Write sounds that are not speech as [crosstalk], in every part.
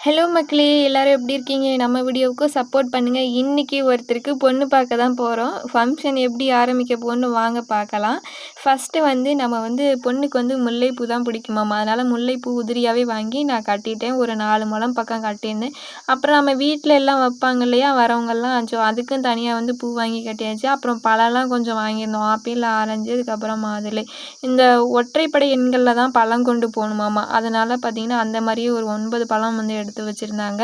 Hello மக்களே எல்லோரும் எப்படி இருக்கீங்க? நம்ம வீடியோவுக்கு சப்போர்ட் பண்ணுங்கள் இன்றைக்கி ஒருத்தருக்கு பொண்ணு பார்க்க தான் போகிறோம் ஃபங்க்ஷன் எப்படி ஆரம்பிக்க போகணும்னு வாங்க பார்க்கலாம். ஃபஸ்ட்டு வந்து நம்ம வந்து பொண்ணுக்கு வந்து முல்லைப்பூ தான் பிடிக்குமாம்மா. அதனால் முல்லைப்பூ உதிரியாகவே வாங்கி நான் கட்டிட்டேன். ஒரு நாலு முழம் பக்கம் கட்டியிருந்தேன் அப்புறம் நம்ம வீட்டில் எல்லாம் வைப்பாங்க இல்லையா? வரவங்கெல்லாம். ஆச்சோ அதுக்கும் தனியாக வந்து பூ வாங்கி கட்டியாச்சு. அப்புறம் பழம்லாம் கொஞ்சம் வாங்கியிருந்தோம். ஆப்பிள் ஆரஞ்சு அதுக்கப்புறம் மாதுளை. இந்த ஒற்றைப்படை எண்களில் தான் பழம் கொண்டு போகணுமாம்மா. அதனால் பார்த்திங்கன்னா அந்த மாதிரியே ஒரு ஒன்பது பழம் வந்து எடுத்து வச்சுருந்தாங்க.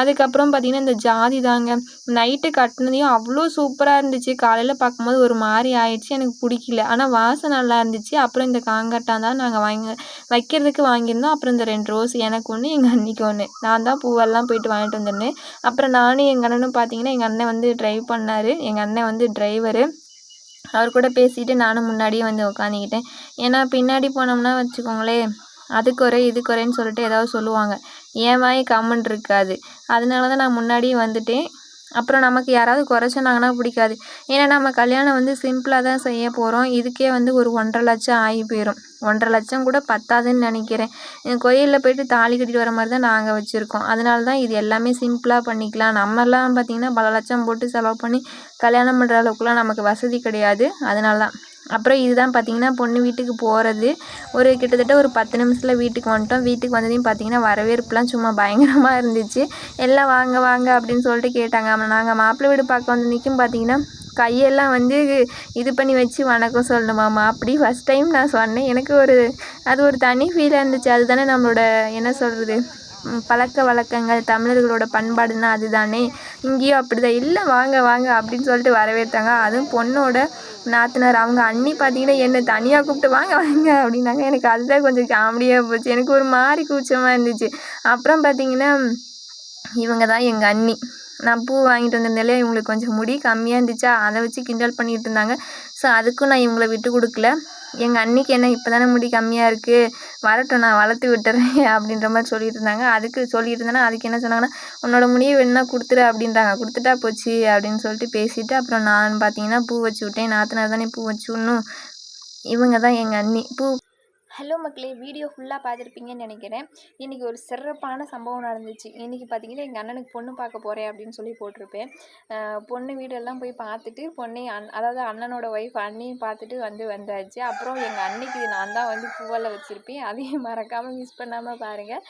அதுக்கப்புறம் பார்த்திங்கன்னா இந்த ஜாதி தாங்க. நைட்டு கட்டினதையும் அவ்வளோ சூப்பராக இருந்துச்சு. காலையில் பார்க்கும்போது ஒரு மாதிரி ஆயிடுச்சு. எனக்கு பிடிக்கல. ஆனால் வாசம் நல்லா இருந்துச்சு. அப்புறம் இந்த காங்கட்டான் தான் நாங்கள் வாங்கி வைக்கிறதுக்கு வாங்கியிருந்தோம். அப்புறம் இந்த ரெண்டு ரோஸ் எனக்கு ஒன்று எங்கள் அன்னைக்கு ஒன்று நான் தான் பூவெல்லாம் போயிட்டு வாங்கிட்டு வந்துருந்தேன். அப்புறம் நானும் எங்கள் அண்ணனும் பார்த்தீங்கன்னா எங்கள் அண்ணன் வந்து ட்ரைவ் பண்ணார். எங்கள் அண்ணன் வந்து டிரைவரு அவர் கூட பேசிட்டு நானும் முன்னாடியே வந்து உட்காந்துக்கிட்டேன் ஏன்னா பின்னாடி போனோம்னா வச்சுக்கோங்களேன் அது குறை இது குறைன்னு சொல்லிட்டு ஏதாவது சொல்லுவாங்க. என் வாய் கம்முன்னு இருக்காது. அதனால தான் நான் முன்னாடியே வந்துட்டேன். அப்புறம் நமக்கு யாராவது குறைச்சினாங்கன்னா பிடிக்காது. ஏன்னா நம்ம கல்யாணம் வந்து சிம்பிளாக தான் செய்ய போகிறோம் இதுக்கே வந்து ஒரு ஒன்றரை லட்சம் ஆகி போயிடும் ஒன்றரை லட்சம் கூட பத்தாதுன்னு நினைக்கிறேன். கோயிலில் போயிட்டு தாலி கட்டிட்டு வர மாதிரி தான் நாங்கள் வச்சுருக்கோம். அதனால தான் இது எல்லாமே சிம்பிளாக பண்ணிக்கலாம். நம்மலாம் பார்த்திங்கன்னா பல லட்சம் போட்டு செலவு பண்ணி கல்யாணம் பண்ணுற அளவுக்குலாம் நமக்கு வசதி கிடையாது. அதனால தான். அப்புறம் இதுதான் பார்த்திங்கன்னா பொண்ணு வீட்டுக்கு போகிறது ஒரு கிட்டத்தட்ட ஒரு பத்து நிமிஷத்தில் வீட்டுக்கு வந்துட்டோம். வீட்டுக்கு வந்ததையும் பார்த்திங்கன்னா வரவேற்புலாம் சும்மா பயங்கரமாக இருந்துச்சு. எல்லாம் வாங்க வாங்க அப்படின்னு சொல்லிட்டு கேட்டாங்க. நாங்கள் மாப்பிள்ளை வீடு பார்க்க வந்து நிற்கும் பார்த்திங்கன்னா கையெல்லாம் வந்து இது பண்ணி வச்சு வணக்கம் சொல்லணுமாம்மா அப்படி ஃபஸ்ட் டைம் நான் சொன்னேன். எனக்கு ஒரு அது ஒரு தனி ஃபீலாக இருந்துச்சு. அதுதானே நம்மளோட என்ன சொல்கிறது பழக்க வழக்கங்கள் தமிழர்களோட பண்பாடுன்னா அதுதானே. இங்கேயும் அப்படிதான். இல்லை வாங்க வாங்க அப்படின்னு சொல்லிட்டு வரவேற்றாங்க. அதுவும் பொண்ணோட நாத்தனார். அவங்க அண்ணி பார்த்தீங்கன்னா என்னை தனியாக கூப்பிட்டு வாங்க வாங்க அப்படின்னாங்க. எனக்கு அதுதான் கொஞ்சம் காமெடியாக போச்சு. எனக்கு ஒரு மாதிரி கூச்சமாக இருந்துச்சு. அப்புறம் பார்த்தீங்கன்னா இவங்க தான் எங்கள் அண்ணி. நான் பூ வாங்கிட்டு வந்திருந்தாலே இவங்களுக்கு கொஞ்சம் முடி கம்மியாக இருந்துச்சா? அதை வச்சு கிண்டல் பண்ணிகிட்டு இருந்தாங்க. ஸோ அதுக்கும் நான் இவங்களை விட்டு கொடுக்கல. எங்கள் அன்னிக்கு என்ன இப்போ தானே முடி கம்மியாக இருக்குது வரட்டும் நான் வளர்த்து விட்டுறேன் [laughs] அப்படின்ற மாதிரி சொல்லிட்டு இருந்தாங்க. அதுக்கு சொல்லிட்டு இருந்தேன்னா அதுக்கு என்ன சொன்னாங்கன்னா உன்னோட முடியை வேணுன்னா கொடுத்துரு அப்படின்றாங்க. கொடுத்துட்டா போச்சு அப்படின்னு சொல்லிட்டு பேசிவிட்டு அப்புறம் நான் பார்த்தீங்கன்னா பூ வச்சு விட்டேன். நாத்தனார் தானே பூ வச்சு விடணும். இவங்க தான் எங்கள் அண்ணி. பூ ஹலோ மக்களே வீடியோ ஃபுல்லாக பார்த்துருப்பீங்கன்னு நினைக்கிறேன். இன்றைக்கி ஒரு சிறப்பான சம்பவம் நடந்துச்சு. இன்றைக்கி பார்த்தீங்கன்னா எங்கள் அண்ணனுக்கு பொண்ணு பார்க்க போகிறேன் அப்படின்னு சொல்லி போட்டிருப்பேன். பொண்ணு வீடெல்லாம் போய் பார்த்துட்டு பொண்ணையும் அன் அதாவது அண்ணனோட ஒய்ஃப் அண்ணையும் பார்த்துட்டு வந்து வந்தாச்சு. அப்புறம் எங்கள் அன்னைக்கு நான் தான் வந்து பூவெல்லாம் வச்சுருப்பேன். அதையும் மறக்காமல் மிஸ் பண்ணாமல் பாருங்கள்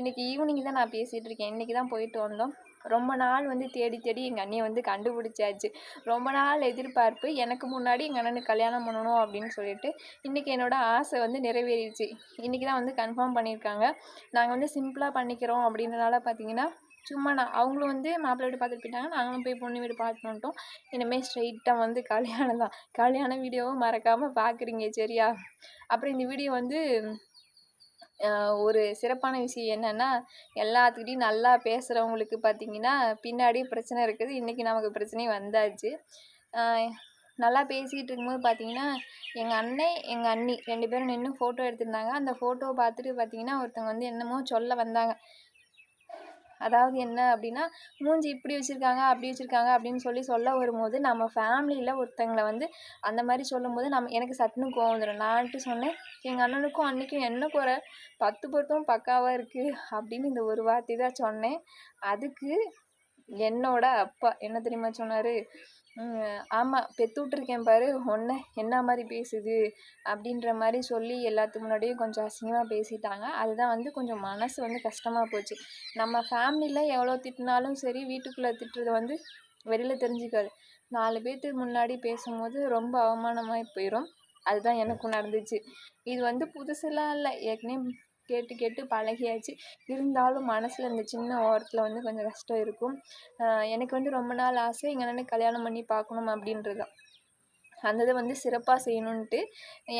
இன்றைக்கி ஈவினிங் தான் நான் பேசிகிட்டு இருக்கேன். இன்றைக்கி தான் போயிட்டு வந்தோம். ரொம்ப நாள் வந்து தேடி தேடி எங்கள் அண்ணியை வந்து கண்டுபிடிச்சாச்சு. ரொம்ப நாள் எதிர்பார்ப்பு எனக்கு முன்னாடி எங்கள் அண்ணனுக்கு கல்யாணம் பண்ணணும் அப்படின்னு சொல்லிட்டு இன்றைக்கி என்னோடய ஆசை வந்து நிறைவேறிடுச்சு. இன்றைக்கி தான் வந்து கன்ஃபார்ம் பண்ணியிருக்காங்க. நாங்கள் வந்து சிம்பிளாக பண்ணிக்கிறோம் அப்படின்றனால பார்த்தீங்கன்னா சும்மா நான் அவங்களும் வந்து மாப்பிள்ளை வீடு பார்த்துட்டு போயிட்டாங்க. நாங்களும் போய் பொண்ணு வீடு பார்த்துட்டு வந்துட்டோம். இனிமேல் ஸ்ட்ரைட்டாக வந்து கல்யாணம் தான். கல்யாண வீடியோவும் மறக்காமல் பார்க்குறீங்க சரியா? அப்புறம் இந்த வீடியோ வந்து ஒரு சிறப்பான விஷயம் என்னென்னா எல்லாத்துக்கிட்டையும் நல்லா பேசுகிறவங்களுக்கு பார்த்தீங்கன்னா பின்னாடி பிரச்சனை இருக்குது. இன்றைக்கி நமக்கு பிரச்சனையும் வந்தாச்சு. நல்லா பேசிக்கிட்டு இருக்கும்போது பார்த்தீங்கன்னா எங்கள் அண்ணன் எங்கள் அண்ணி ரெண்டு பேரும் நின்று ஃபோட்டோ எடுத்திருந்தாங்க. அந்த ஃபோட்டோவை பார்த்துட்டு பார்த்தீங்கன்னா ஒருத்தவங்க வந்து என்னமோ சொல்ல வந்தாங்க. அதாவது என்ன அப்படின்னா மூஞ்சி இப்படி வச்சுருக்காங்க அப்படி வச்சுருக்காங்க அப்படின்னு சொல்லி சொல்ல வரும்போது நம்ம ஃபேமிலியில் ஒருத்தங்களை வந்து அந்த மாதிரி சொல்லும்போது நம்ம எனக்கு சட்டுன்னு கோவம் வந்துடும் நான்ட்டு சொன்னேன் எங்கள் அண்ணனுக்கும் அன்றைக்கும் என்ன குறை? பத்து பொருத்தம் பக்காவாக இருக்குது அப்படின்னு இந்த ஒரு வார்த்தை தான் சொன்னேன். அதுக்கு என்னோட அப்பா என்ன தெரியுமா சொன்னார்? ஆமாம் பெற்று விட்ருக்கேன் பாரு. உன்ன என்ன மாதிரி பேசுது? அப்படின்ற மாதிரி சொல்லி எல்லாத்துக்கு முன்னாடியும் கொஞ்சம் அசிங்கமாக பேசிட்டாங்க. அதுதான் வந்து கொஞ்சம் மனசு வந்து கஷ்டமாக போச்சு. நம்ம ஃபேமிலியில் எவ்வளோ திட்டினாலும் சரி வீட்டுக்குள்ளே திட்டுறது வந்து வெளியில் தெரிஞ்சுக்காது. நாலு பேர்த்துக்கு முன்னாடி பேசும்போது ரொம்ப அவமானமாக போயிடும் அதுதான் எனக்கும் நடந்துச்சு. இது வந்து புதுசெல்லாம் இல்லை. ஏற்கனவே கேட்டு கேட்டு பழகியாச்சு. இருந்தாலும் மனசில் இந்த சின்ன ஓரத்தில் வந்து கொஞ்சம் கஷ்டம் இருக்கும். எனக்கு வந்து ரொம்ப நாள் ஆசை எங்கள் அண்ணனுக்கு கல்யாணம் பண்ணி பார்க்கணும் அப்படின்றது தான் அந்த இதை வந்து சிறப்பாக செய்யணுன்ட்டு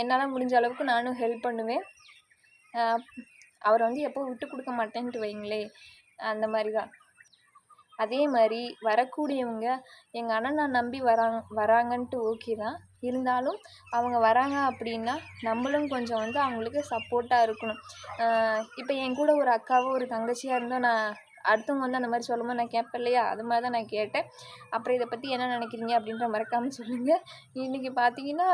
என்னால் முடிஞ்ச அளவுக்கு நானும் ஹெல்ப் பண்ணுவேன். அவரை வந்து எப்போ விட்டு கொடுக்க மாட்டேன்ட்டு வைங்களே அந்த மாதிரி தான் அதே மாதிரி வரக்கூடியவங்க எங்கள் அண்ணனை நம்பி வராங்க வராங்கன்ட்டு ஓகே தான். இருந்தாலும் அவங்க வராங்க அப்படின்னா நம்மளும் கொஞ்சம் வந்து அவங்களுக்கு சப்போர்ட்டாக இருக்கணும். இப்போ என் கூட ஒரு அக்காவோ ஒரு தங்கச்சியாக இருந்தோ நான் அடுத்தவங்க வந்து அந்த மாதிரி சொல்லும்போது நான் கேட்பேன் இல்லையா? அது மாதிரி தான் நான் கேட்டேன். அப்புறம் இதை பற்றி என்ன நினைக்கிறீங்க? அப்படின்ற மறக்காமல் சொல்லுங்கள் இன்றைக்கி பார்த்தீங்கன்னா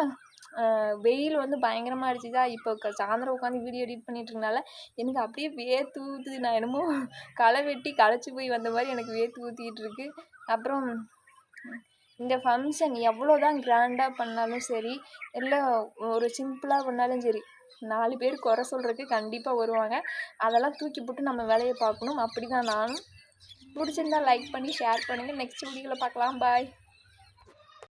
வெயில் வந்து பயங்கரமாக அடிச்சுதா? இப்போ சாயந்தரம் உட்காந்து வீடியோ எடிட் பண்ணிட்டு இருக்கனால எனக்கு அப்படியே வேர்த்து ஊற்றுது நான் என்னமோ களை வெட்டி களைச்சி போய் வந்த மாதிரி எனக்கு வேர்த்து ஊற்றிக்கிட்டு இருக்கு அப்புறம் இந்த ஃபங்க்ஷன் எவ்வளோ தான் கிராண்டாக பண்ணாலும் சரி இல்லை ஒரு சிம்பிளாக பண்ணாலும் சரி நாலு பேர் குறை சொல்கிறதுக்கு கண்டிப்பாக வருவாங்க. அதெல்லாம் தூக்கி போட்டு நம்ம வேலையை பார்க்கணும். அப்படி தான் நானும். பிடிச்சிருந்தா லைக் பண்ணி ஷேர் பண்ணுங்கள் நெக்ஸ்ட் வீடியோவில் பார்க்கலாம். பாய்